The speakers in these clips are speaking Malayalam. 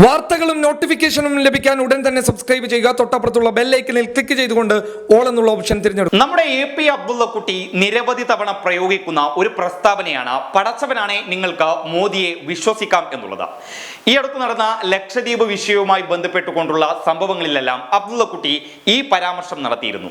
വാർത്തകളും നോട്ടിഫിക്കേഷനും ലഭിക്കാൻ ഉടൻ തന്നെ സബ്സ്ക്രൈബ് ചെയ്യുക. തൊട്ടപ്പുറത്തുള്ള ബെല്ലൈക്കനിൽ ക്ലിക്ക് ചെയ്തുകൊണ്ട് ഓൾ എന്നുള്ള ഓപ്ഷൻ തിരഞ്ഞെടുക്കും നമ്മുടെ എ പി അബ്ദുള്ളക്കുട്ടി നിരവധി തവണ പ്രയോഗിക്കുന്ന ഒരു പ്രസ്താവനയാണ് പടച്ചവനാണെ നിങ്ങൾക്ക് മോദിയെ വിശ്വസിക്കാം എന്നുള്ളത്. ഈ അടുത്ത് നടന്ന ലക്ഷദ്വീപ് വിഷയവുമായി ബന്ധപ്പെട്ടുകൊണ്ടുള്ള സംഭവങ്ങളിലെല്ലാം അബ്ദുള്ളക്കുട്ടി ഈ പരാമർശം നടത്തിയിരുന്നു.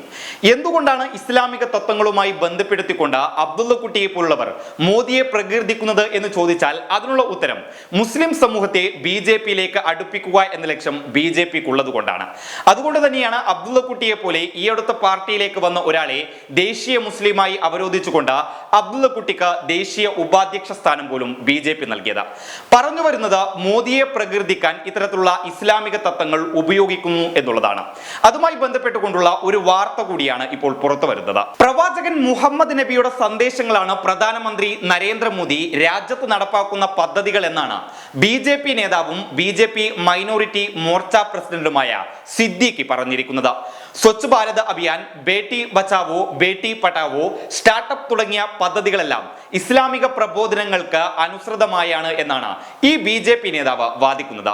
എന്തുകൊണ്ടാണ് ഇസ്ലാമിക തത്വങ്ങളുമായി ബന്ധപ്പെടുത്തിക്കൊണ്ട് അബ്ദുള്ളക്കുട്ടിയെ പോലുള്ളവർ മോദിയെ പ്രകീർത്തിക്കുന്നത് എന്ന് ചോദിച്ചാൽ അതിനുള്ള ഉത്തരം മുസ്ലിം സമൂഹത്തെ ബി ജെ പിയിലേക്ക് അടുപ്പിക്കുക എന്ന ലക്ഷ്യം ബി ജെ പിക്ക് ഉള്ളത് കൊണ്ടാണ്. അതുകൊണ്ട് തന്നെയാണ് അബ്ദുള്ളക്കുട്ടിയെ പോലെ ഈ അടുത്ത പാർട്ടിയിലേക്ക് വന്ന ഒരാളെ ദേശീയ മുസ്ലിമായി അവരോധിച്ചുകൊണ്ട് അബ്ദുള്ളക്കുട്ടിക്ക് ദേശീയ ഉപാധ്യക്ഷ സ്ഥാനം പോലും ബി ജെ പി നൽകിയത്. പറഞ്ഞു വരുന്നത് മോദിയെ പ്രകീർത്തിക്കാൻ ഇത്തരത്തിലുള്ള ഇസ്ലാമിക തത്വങ്ങൾ ഉപയോഗിക്കുന്നു എന്നുള്ളതാണ്. അതുമായി ബന്ധപ്പെട്ടുകൊണ്ടുള്ള ഒരു വാർത്ത കൂടിയാണ് ഇപ്പോൾ പുറത്തു വരുന്നത്. പ്രവാചകൻ മുഹമ്മദ് നബിയുടെ സന്ദേശങ്ങളാണ് പ്രധാനമന്ത്രി നരേന്ദ്രമോദി രാജ്യത്ത് നടപ്പാക്കുന്ന പദ്ധതികൾ എന്നാണ് ബി നേതാവും B J P minority Morcha പ്രസിഡന്റുമായ സിദ്ദിഖ് പറഞ്ഞിരിക്കുന്നത്. സ്വച്ഛ് ഭാരത് അഭിയാൻ ബേട്ടി ബച്ചാവോ ബേട്ടി പഠാവോ സ്റ്റാർട്ടപ്പ് തുടങ്ങിയ പദ്ധതികളെല്ലാം ഇസ്ലാമിക പ്രബോധനങ്ങൾക്ക് അനുസൃതമായാണ് എന്നാണ് ഈ ബി ജെ പി നേതാവ് വാദിക്കുന്നത്.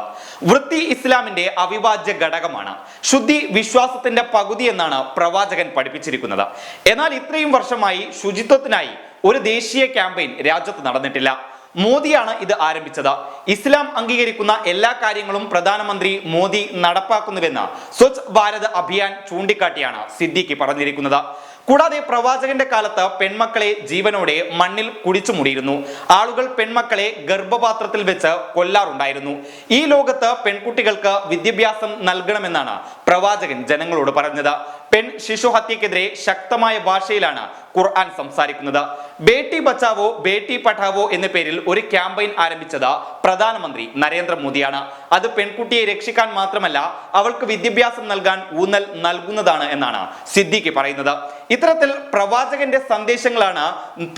വൃത്തി ഇസ്ലാമിന്റെ അവിഭാജ്യ ഘടകമാണ്. ശുദ്ധി വിശ്വാസത്തിന്റെ പകുതി എന്നാണ് പ്രവാചകൻ പഠിപ്പിച്ചിരിക്കുന്നത്. എന്നാൽ ഇത്രയും വർഷമായി ശുചിത്വത്തിനായി ഒരു ദേശീയ ക്യാമ്പയിൻ രാജ്യത്ത് നടന്നിട്ടില്ല. മോദിയാണ് ഇത് ആരംഭിച്ചത്. ഇസ്ലാം അംഗീകരിക്കുന്ന എല്ലാ കാര്യങ്ങളും പ്രധാനമന്ത്രി മോദി നടപ്പാക്കുന്നുവെന്ന് സ്വച്ഛ് ഭാരത് അഭിയാൻ ചൂണ്ടിക്കാട്ടിയാണ് സിദ്ദിഖി പറഞ്ഞിരിക്കുന്നത്. കൂടാതെ പ്രവാചകന്റെ കാലത്ത് പെൺമക്കളെ ജീവനോടെ മണ്ണിൽ കുടിച്ചു മൂടിയിരുന്നു ആളുകൾ പെൺമക്കളെ ഗർഭപാത്രത്തിൽ വെച്ച് കൊല്ലാറുണ്ടായിരുന്നു. ഈ ലോകത്ത് പെൺകുട്ടികൾക്ക് വിദ്യാഭ്യാസം നൽകണമെന്നാണ് പ്രവാചകൻ ജനങ്ങളോട് പറഞ്ഞത്. പെൺ ശിശുഹത്യക്കെതിരെ ശക്തമായ ഭാഷയിലാണ് ഖുർആൻ സംസാരിക്കുന്നത്. ബേട്ടി ബച്ചാവോ ബേട്ടി പഠാവോ എന്ന പേരിൽ ഒരു ക്യാമ്പയിൻ ആരംഭിച്ചത് പ്രധാനമന്ത്രി നരേന്ദ്രമോദിയാണ്. അത് പെൺകുട്ടിയെ രക്ഷിക്കാൻ മാത്രമല്ല അവൾക്ക് വിദ്യാഭ്യാസം നൽകാൻ ഊന്നൽ നൽകുന്നതാണ് എന്നാണ് സിദ്ദിഖി പറയുന്നത്. ഇത്തരത്തിൽ പ്രവാചകന്റെ സന്ദേശങ്ങളാണ്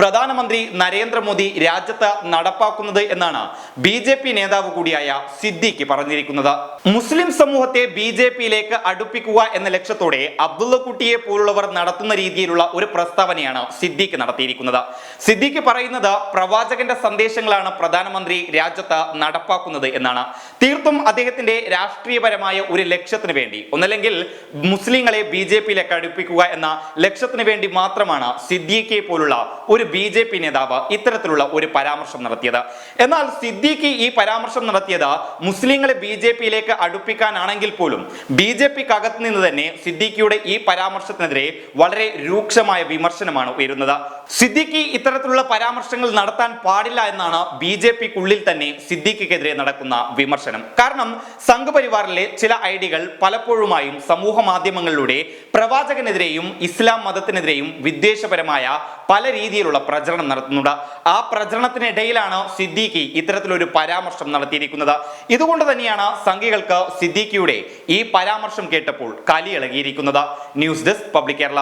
പ്രധാനമന്ത്രി നരേന്ദ്രമോദി രാജ്യത്ത് നടപ്പാക്കുന്നത് എന്നാണ് ബി ജെ പി നേതാവ് കൂടിയായ സിദ്ദിഖി പറഞ്ഞിരിക്കുന്നത്. മുസ്ലിം സമൂഹത്തെ ബി ജെ പിയിലേക്ക് അടുപ്പിക്കുക എന്ന ലക്ഷ്യത്തോടെ അബ്ദുള്ള കുട്ടിയെ പോലുള്ളവർ നടത്തുന്ന രീതിയിലുള്ള ഒരു പ്രസ്താവനയാണ് സിദ്ദിഖ് നടത്തിയിരിക്കുന്നത്. സിദ്ദീഖ് പറയുന്നത് പ്രവാചകന്റെ സന്ദേശങ്ങളാണ് പ്രധാനമന്ത്രി രാജ്യത്ത് നടപ്പാക്കുന്നത് എന്നാണ്. തീർത്തും അദ്ദേഹത്തിന്റെ രാഷ്ട്രീയപരമായ ഒരു ലക്ഷ്യത്തിന് വേണ്ടി ഒന്നല്ലെങ്കിൽ മുസ്ലിങ്ങളെ ബി ജെ പിയിലേക്ക് അടുപ്പിക്കുക എന്ന ലക്ഷ്യത്തിന് വേണ്ടി മാത്രമാണ് സിദ്ദീഖിയെ പോലുള്ള ഒരു ബി ജെ പി നേതാവ് ഇത്തരത്തിലുള്ള ഒരു പരാമർശം നടത്തിയത്. എന്നാൽ സിദ്ദീഖി ഈ പരാമർശം നടത്തിയത് മുസ്ലിങ്ങളെ ബി ജെ പിയിലേക്ക് അടുപ്പിക്കാനാണെങ്കിൽ പോലും ബി ജെ പിക്ക് അകത്ത് നിന്ന് തന്നെ സിദ്ദീഖിയുടെ ഈ പരാമർശത്തിനെതിരെ വളരെ രൂക്ഷമായ വിമർശനമാണ് ഉയരുന്നത്. സിദ്ദിഖി ഇത്തരത്തിലുള്ള പരാമർശങ്ങൾ നടത്താൻ പാടില്ല എന്നാണ് ബി ജെ പിക്കുള്ളിൽ തന്നെ സിദ്ദിഖിക്കെതിരെ നടക്കുന്ന വിമർശനം. കാരണം സംഘപരിവാറിലെ ചില ഐഡികൾ പലപ്പോഴുമായും സമൂഹ മാധ്യമങ്ങളിലൂടെ പ്രവാചകനെതിരെയും ഇസ്ലാം മതത്തിനെതിരെയും വിദ്വേഷപരമായ പല രീതിയിലുള്ള പ്രചരണം നടത്തുന്നുണ്ട്. ആ പ്രചരണത്തിനിടയിലാണ് സിദ്ദിഖി ഇത്തരത്തിലൊരു പരാമർശം നടത്തിയിരിക്കുന്നത്. ഇതുകൊണ്ട് തന്നെയാണ് സംഘികൾക്ക് സിദ്ദിഖിയുടെ ഈ പരാമർശം കേട്ടപ്പോൾ കലിയിളകിയിരിക്കുന്നത്. News desk public Kerala.